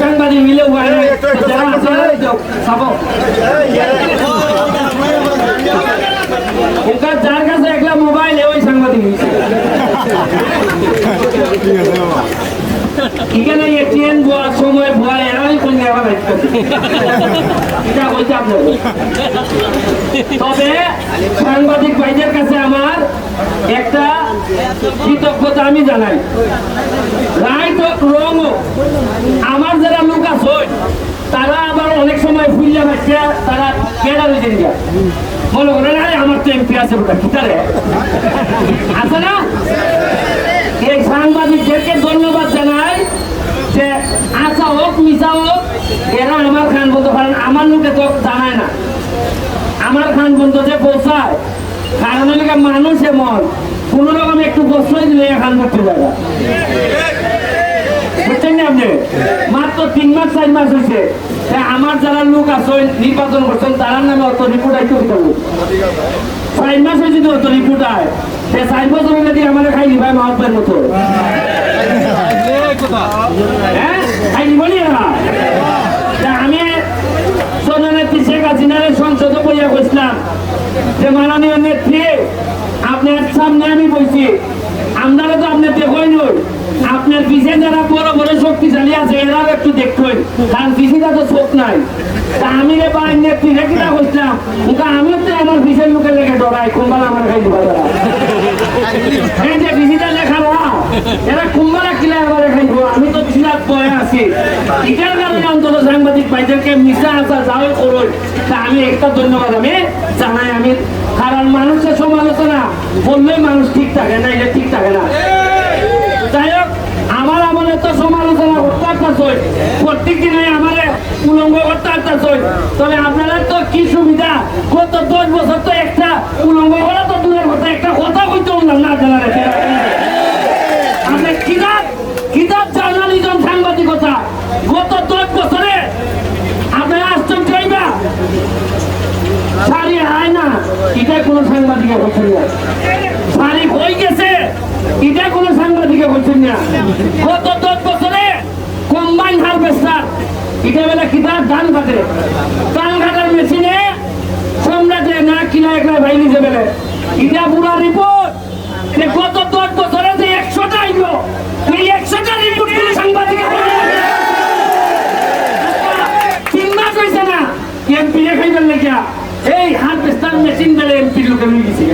সাংবাদিক মিলে যাও সাবো যার কাছে একলা মোবাইল ওই সাংবাদিক এখানে এটিএম বোয়ার সময় ভুয়া, এরাই কোন বাইতে এটা বলছে আপনার তবে সাংবাদিক ভাইদের কাছে আমার একটা কৃতজ্ঞতা আমি জানাই। রাইট রং আমার যারা লোক আছে, তারা আবার অনেক সময় ফুললে বাচ্চা তারা কেডা হয়ে যায় মনে করেন আমার তো এমপি আছে, ওটা কিতারে আছে না? এই সাংবাদিকদেরকে ধন্যবাদ জানাই যে আশা হোক মিশা হোক এরা আমার খান বলতে পারেন তো জানায় না। আমার খান যে কোন রকম একটু দিলে খান যাবে। মাত্র তিন মাস মাস আমার যারা লোক আছে, নির্বাচন করছেন তার নামে অত রিপোর্ট আইতে হইতে চার মাস হয়েছে অত রিপোর্ট আয়। চার বছর হলে দিয়ে আমাদের খাই নিবাই মাহবের মতো হ্যাঁ খাই নিবনি না তা আমি জননেত্রী শেখ হাসিনার সংসদে বইয়া বসলাম। যে মাননীয় নেত্রী আপনার সামনে আমি বলছি আপনারা তো আপনি দেখই নই। আপনার পিছিয়ে যারা বড় বড় শক্তিশালী আছে, এরাও একটু দেখবেন কারণ পিছিয়ে তো চোখ নাই। তা আমি রে বাড়ির নেত্রী রেখে না বসলাম? ওকে আমিও তো আমার পিছের লোকের লেগে ডরাই, কুম্বাল আমার খাই দিবা এই যে বিজিটা লেখা এরা কুম্বালা কিলা এবারে খাইবো আমি তো বিরাট ভয়ে আছি। এটার কারণে সাংবাদিক ভাইদেরকে মিশা আসা যাও করুন তা আমি একটা ধন্যবাদ, আমি জানাই, আমি কারণ মানুষের সমালোচনা বললেই মানুষ ঠিক থাকে না, এটা ঠিক থাকে না। যাই হোক, আমার আমলে তো সমালোচনা করতে আসতেছই প্রত্যেক দিনে আমার উলঙ্গ করতে আসতেছই তবে আপনারা তো কি সুবিধা? গত দশ বছর তো একটা উলঙ্গ করা তো দূরের কথা একটা কথা কইতে বললাম না জানারে আপনি কিতাব কিতাব জার্নালিজম সাংবাদিকতা গত দশ বছরে আপনারা আশ্চর্য হইবা শাড়ি হয় না এটা কোনো সাংবাদিকে বলছেন না। শাড়ি হয়ে গেছে, এটা কোনো সাংবাদিকে বলছেন না। গত দশ বছরে কম্বাইন হারভেস্টার এটা বেলা কিতাব ধান কাটে? ধান কাটার মেশিনে সম্রাটে না কিনা ভাই নিতে বেলে এটা পুরা রিপোর্ট গত দশ বছরে যে একশোটা আইলো এই একশোটা রিপোর্ট কোনো সাংবাদিকে। তিন মাস না, এমপি রে খাইবার লেগিয়া। এই হারভেস্টার মেশিন বেড়ে এমপির লোকের নিয়ে গেছে।